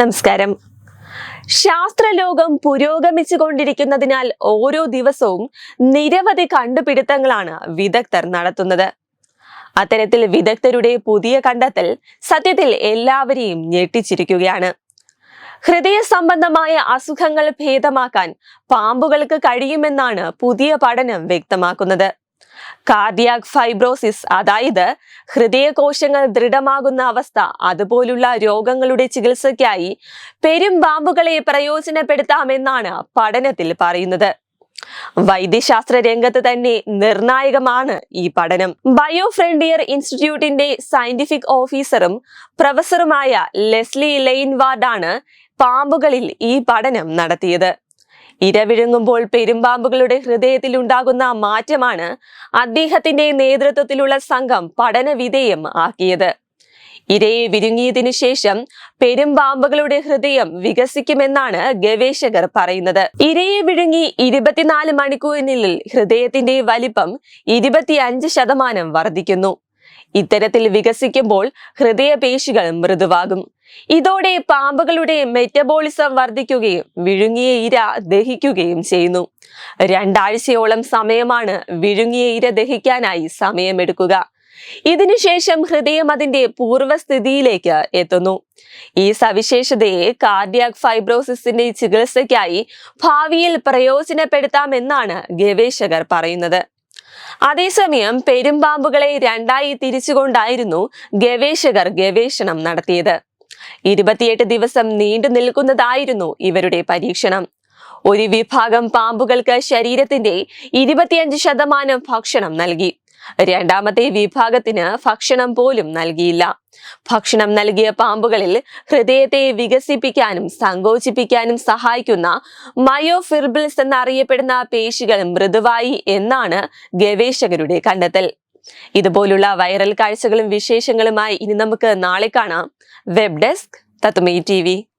നമസ്കാരം. ശാസ്ത്രലോകം പുരോഗമിച്ചു കൊണ്ടിരിക്കുന്നതിനാൽ ഓരോ ദിവസവും നിരവധി കണ്ടുപിടുത്തങ്ങളാണ് വിദഗ്ധർ നടത്തുന്നത്. അത്തരത്തിൽ വിദഗ്ധരുടെ പുതിയ കണ്ടെത്തൽ സത്യത്തിൽ എല്ലാവരെയും ഞെട്ടിച്ചിരിക്കുകയാണ്. ഹൃദയ സംബന്ധമായ അസുഖങ്ങൾ ഭേദമാക്കാൻ പാമ്പുകൾക്ക് കഴിയുമെന്നാണ് പുതിയ പഠനം വ്യക്തമാക്കുന്നത്. കാർഡിയാക് ഫൈബ്രോസിസ് അതായത് ഹൃദയകോശങ്ങൾ ദൃഢമാകുന്ന അവസ്ഥ അതുപോലുള്ള രോഗങ്ങളുടെ ചികിത്സയ്ക്കായി പെരും പാമ്പുകളെ പ്രയോജനപ്പെടുത്താമെന്നാണ് പഠനത്തിൽ പറയുന്നത്. വൈദ്യശാസ്ത്ര രംഗത്ത് തന്നെ നിർണായകമാണ് ഈ പഠനം. ബയോ ഫ്രണ്ടിയർ ഇൻസ്റ്റിറ്റ്യൂട്ടിന്റെ സയന്റിഫിക് ഓഫീസറും പ്രൊഫസറുമായ ലെസ്ലി ലെയിൻവാർഡാണ് പാമ്പുകളിൽ ഈ പഠനം നടത്തിയത്. ഇരവിഴുങ്ങുമ്പോൾ പെരുമ്പാമ്പുകളുടെ ഹൃദയത്തിൽ ഉണ്ടാകുന്ന മാറ്റമാണ് അദ്ദേഹത്തിന്റെ നേതൃത്വത്തിലുള്ള സംഘം പഠനവിധേയം ആക്കിയത്. ഇരയെ വിരുങ്ങിയതിനു ശേഷം പെരുമ്പാമ്പുകളുടെ ഹൃദയം വികസിക്കുമെന്നാണ് ഗവേഷകർ പറയുന്നത്. ഇരയെ വിഴുങ്ങി ഇരുപത്തിനാല് മണിക്കൂറിനുള്ളിൽ ഹൃദയത്തിന്റെ വലിപ്പം ഇരുപത്തിയഞ്ച് ശതമാനം വർദ്ധിക്കുന്നു. ഇത്തരത്തിൽ വികസിക്കുമ്പോൾ ഹൃദയപേശികൾ മൃദുവാകും. ഇതോടെ പാമ്പുകളുടെ മെറ്റബോളിസം വർദ്ധിക്കുകയും വിഴുങ്ങിയ ഇര ദഹിക്കുകയും ചെയ്യുന്നു. രണ്ടാഴ്ചയോളം സമയമാണ് വിഴുങ്ങിയ ഇര ദഹിക്കാനായി സമയമെടുക്കുക. ഇതിനുശേഷം ഹൃദയം അതിന്റെ പൂർവസ്ഥിതിയിലേക്ക് എത്തുന്നു. ഈ സവിശേഷതയെ കാർഡിയാക് ഫൈബ്രോസിസിന്റെ ചികിത്സയ്ക്കായി ഭാവിയിൽ പ്രയോജനപ്പെടുത്താമെന്നാണ് ഗവേഷകർ പറയുന്നത്. അതേസമയം പെരുമ്പാമ്പുകളെ രണ്ടായി തിരിച്ചുകൊണ്ടായിരുന്നു ഗവേഷകർ ഗവേഷണം നടത്തിയത്. ഇരുപത്തിയെട്ട് ദിവസം നീണ്ടു നിൽക്കുന്നതായിരുന്നു ഇവരുടെ പരീക്ഷണം. ഒരു വിഭാഗം പാമ്പുകൾക്ക് ശരീരത്തിന്റെ ഇരുപത്തിയഞ്ച് ശതമാനം ഭക്ഷണം നൽകി. രണ്ടാമത്തെ വിഭാഗത്തിന് ഭക്ഷണം പോലും നൽകിയില്ല. ഭക്ഷണം നൽകിയ പാമ്പുകളിൽ ഹൃദയത്തെ വികസിപ്പിക്കാനും സങ്കോചിപ്പിക്കാനും സഹായിക്കുന്ന മയോഫിർബിൾസ് എന്നറിയപ്പെടുന്ന പേശികൾ മൃദുവായി എന്നാണ് ഗവേഷകരുടെ കണ്ടെത്തൽ. ഇതുപോലുള്ള വൈറൽ കാഴ്ചകളും വിശേഷങ്ങളുമായി ഇനി നമുക്ക് നാളെ കാണാം. വെബ് ഡെസ്ക് തത്തുമൈ ടി